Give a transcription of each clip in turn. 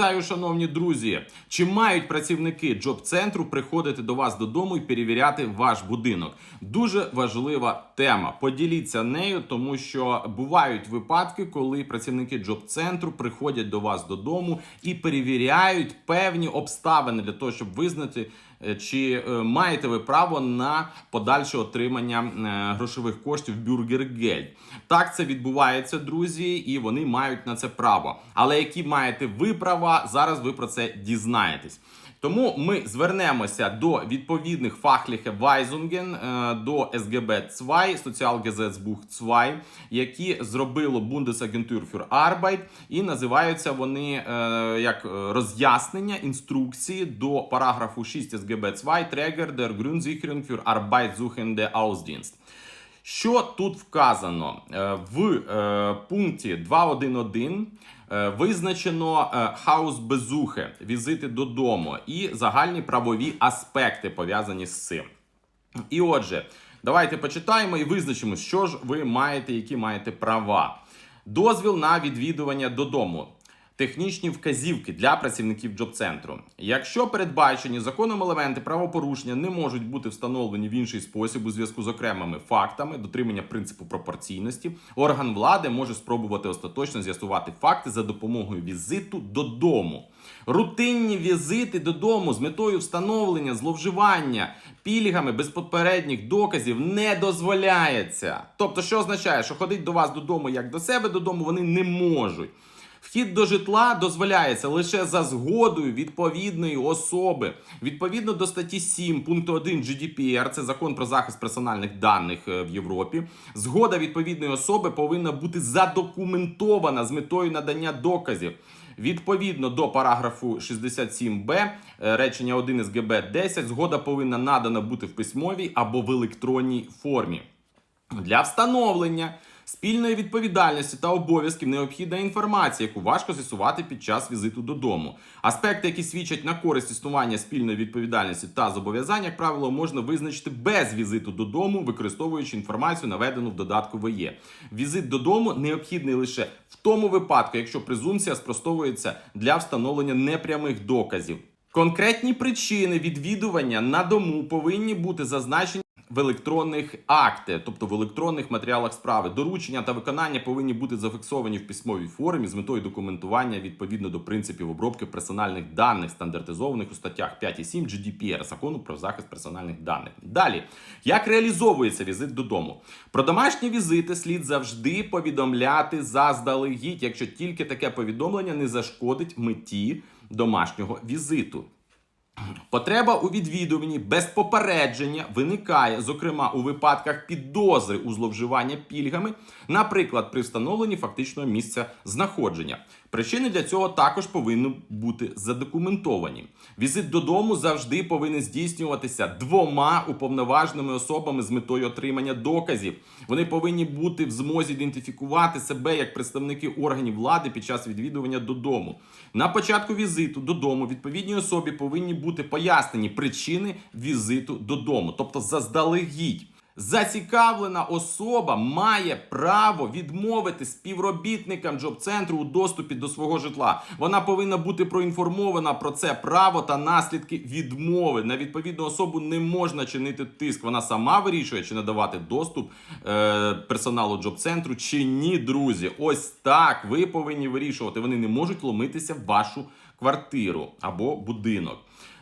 Вітаю, шановні друзі! Чи мають працівники джоб-центру приходити до вас додому і перевіряти ваш будинок? Дуже важлива тема. Поділіться нею, тому що бувають випадки, коли працівники джоб-центру приходять до вас додому і перевіряють певні обставини для того, щоб визнати, чи е, маєте ви право на подальше отримання е, грошових коштів бюргергельд. Так це відбувається, друзі, і вони мають на це право. Але які маєте ви права, зараз ви про це дізнаєтесь. Тому ми звернемося до відповідних фахліхе Weisungen, е, до СГБ 2, Sozialgesetzbuch 2, які зробило Bundesagentur für Arbeit, і називаються вони е, як е, роз'яснення інструкції до параграфу 6 СГБ 2 Träger der Grundsicherung für Arbeitssuchende Ausdienst. Що тут вказано в пункті 2.1.1 е, визначено хаос безухи, візити додому і загальні правові аспекти пов'язані з цим. І отже, давайте почитаємо і визначимо, що ж ви маєте, які маєте права. Дозвіл на відвідування додому. Технічні вказівки для працівників джоб-центру. Якщо передбачені законом елементи правопорушення не можуть бути встановлені в інший спосіб у зв'язку з окремими фактами дотримання принципу пропорційності, орган влади може спробувати остаточно з'ясувати факти за допомогою візиту додому. Рутинні візити додому з метою встановлення зловживання пільгами без попередніх доказів не дозволяється. Тобто, що означає, що ходить до вас додому як до себе додому вони не можуть. Вхід до житла дозволяється лише за згодою відповідної особи. Відповідно до статті 7 пункту 1 GDPR, це закон про захист персональних даних е, в Європі. Згода відповідної особи повинна бути задокументована з метою надання доказів. Відповідно до параграфу 67б е, речення 1 з ГБ 10, згода повинна надана бути в письмовій або в електронній формі. Для встановлення спільної відповідальності та обов'язків необхідна інформація, яку важко з'ясувати під час візиту додому. Аспекти, які свідчать на користь існування спільної відповідальності та зобов'язань, як правило, можна визначити без візиту додому, використовуючи інформацію, наведену в додатку ВЕ. Візит додому необхідний лише в тому випадку, якщо презумпція спростовується для встановлення непрямих доказів. Конкретні причини відвідування на дому повинні бути зазначені в електронних акти, тобто в електронних матеріалах справи. Доручення та виконання повинні бути зафіксовані в письмовій формі з метою документування відповідно до принципів обробки персональних даних, стандартизованих у статтях 5 і 7 GDPR, закону про захист персональних даних. Далі, як реалізовується візит додому? Про домашні візити слід завжди повідомляти заздалегідь, якщо тільки таке повідомлення не зашкодить меті домашнього візиту. Потреба у відвідуванні без попередження виникає, зокрема, у випадках підозри у зловживання пільгами, наприклад, при встановленні фактичного місця знаходження. Причини для цього також повинні бути задокументовані. Візит додому завжди повинен здійснюватися двома уповноваженими особами з метою отримання доказів. Вони повинні бути в змозі ідентифікувати себе як представники органів влади під час відвідування додому. На початку візиту додому відповідній особі повинні бути пояснені причини візиту додому, тобто заздалегідь. Зацікавлена особа має право відмовити співробітникам джоб-центру у доступі до свого житла. Вона повинна бути проінформована про це право та наслідки відмови. На відповідну особу не можна чинити тиск. Вона сама вирішує, чи надавати доступ е, персоналу джоб-центру чи ні, друзі. Ось так ви повинні вирішувати. Вони не можуть ломитися в вашу квартиру або будинок.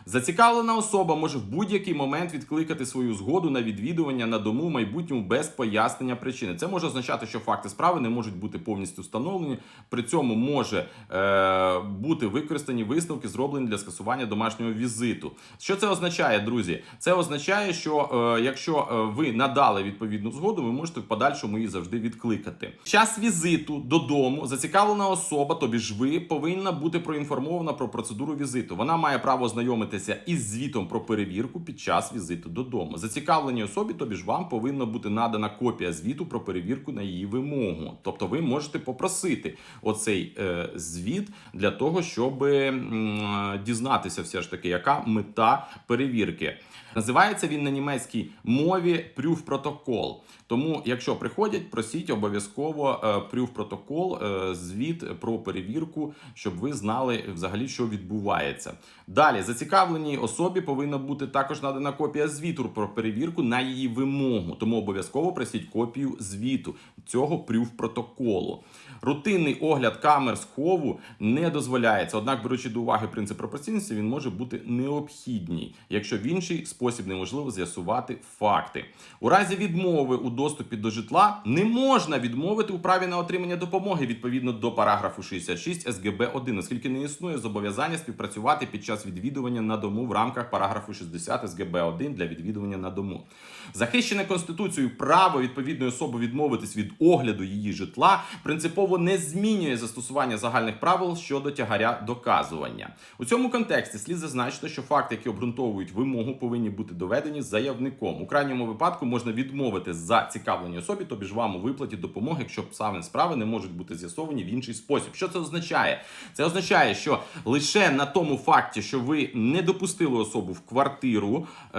Зацікавлена особа може в будь-який момент відкликати свою згоду на відвідування на дому в майбутньому без пояснення причини. Це може означати, що факти справи не можуть бути повністю встановлені. При цьому може е, бути використані висновки, зроблені для скасування домашнього візиту. Що це означає, друзі? Це означає, що е, якщо е, ви надали відповідну згоду, ви можете в подальшому її завжди відкликати. Час візиту додому зацікавлена особа, тобі ж ви, повинна бути проінформована про процедуру візиту. Вона має право знайомити ознайомитися із звітом про перевірку під час візиту додому. Зацікавленій особі, тобі ж вам повинна бути надана копія звіту про перевірку на її вимогу. Тобто, ви можете попросити оцей е, звіт для того, щоб м, дізнатися, все ж таки, яка мета перевірки. Називається він на німецькій мові прюф протокол. Тому, якщо приходять, просіть обов'язково е, прюф протокол, е, звіт про перевірку, щоб ви знали взагалі, що відбувається. Далі зацікавленій особі повинна бути також надана копія звіту про перевірку на її вимогу. Тому обов'язково просіть копію звіту цього прюф протоколу. Рутинний огляд камер схову не дозволяється. Однак, беручи до уваги принцип пропорційності, він може бути необхідний, якщо в інший спосіб неможливо з'ясувати факти. У разі відмови у доступі до житла не можна відмовити у праві на отримання допомоги відповідно до параграфу 66 СГБ 1, оскільки не існує зобов'язання співпрацювати під час відвідування на дому в рамках параграфу 60 СГБ 1 для відвідування на дому. Захищене конституцією право відповідної особи відмовитись від огляду її житла принципово не змінює застосування загальних правил щодо тягаря доказування. У цьому контексті слід зазначити, що факти, які обґрунтовують вимогу, повинні бути доведені заявником. У крайньому випадку можна відмовити зацікавленій особі, тобі ж вам у виплаті допомоги, якщо обставини справи не можуть бути з'ясовані в інший спосіб. Що це означає? Це означає, що лише на тому факті, що ви не допустили особу в квартиру, е,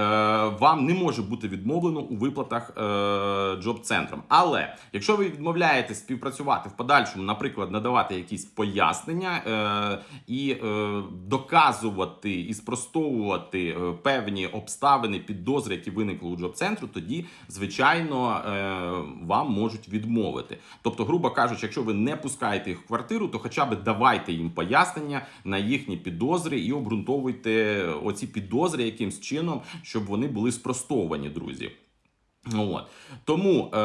вам не може бути відмовлено у виплатах е, джоб-центром. Але якщо ви відмовляєтесь співпрацювати в подальшому, наприклад, надавати якісь пояснення е, і доказувати і спростовувати певні обставини, підозри, які виникли у джоб-центру, тоді звичайно вам можуть відмовити. Тобто, грубо кажучи, якщо ви не пускаєте їх в квартиру, то хоча б давайте їм пояснення на їхні підозри і обґрунтовуйте оці підозри якимсь чином, щоб вони були спростовані, друзі. От. Тому е,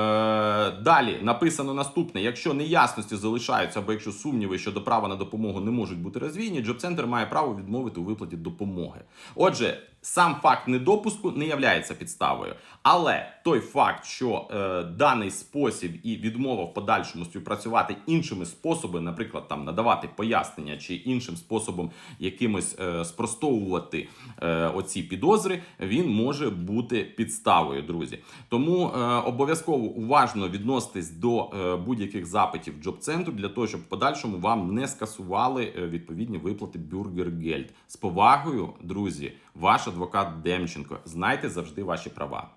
далі написано наступне: якщо неясності залишаються, або якщо сумніви щодо права на допомогу не можуть бути розвійні, джоб-центр має право відмовити у виплаті допомоги. Отже, сам факт недопуску не являється підставою, але той факт, що е, даний спосіб і відмова в подальшому співпрацювати іншими способами, наприклад, там надавати пояснення чи іншим способом якимось е, спростовувати е, оці підозри, він може бути підставою, друзі. Тому е, обов'язково уважно відноситись до е, будь-яких запитів джоб-центру для того, щоб в подальшому вам не скасували е, відповідні виплати Бюргергельд. З повагою, друзі, ваш адвокат Демченко. Знайте завжди ваші права.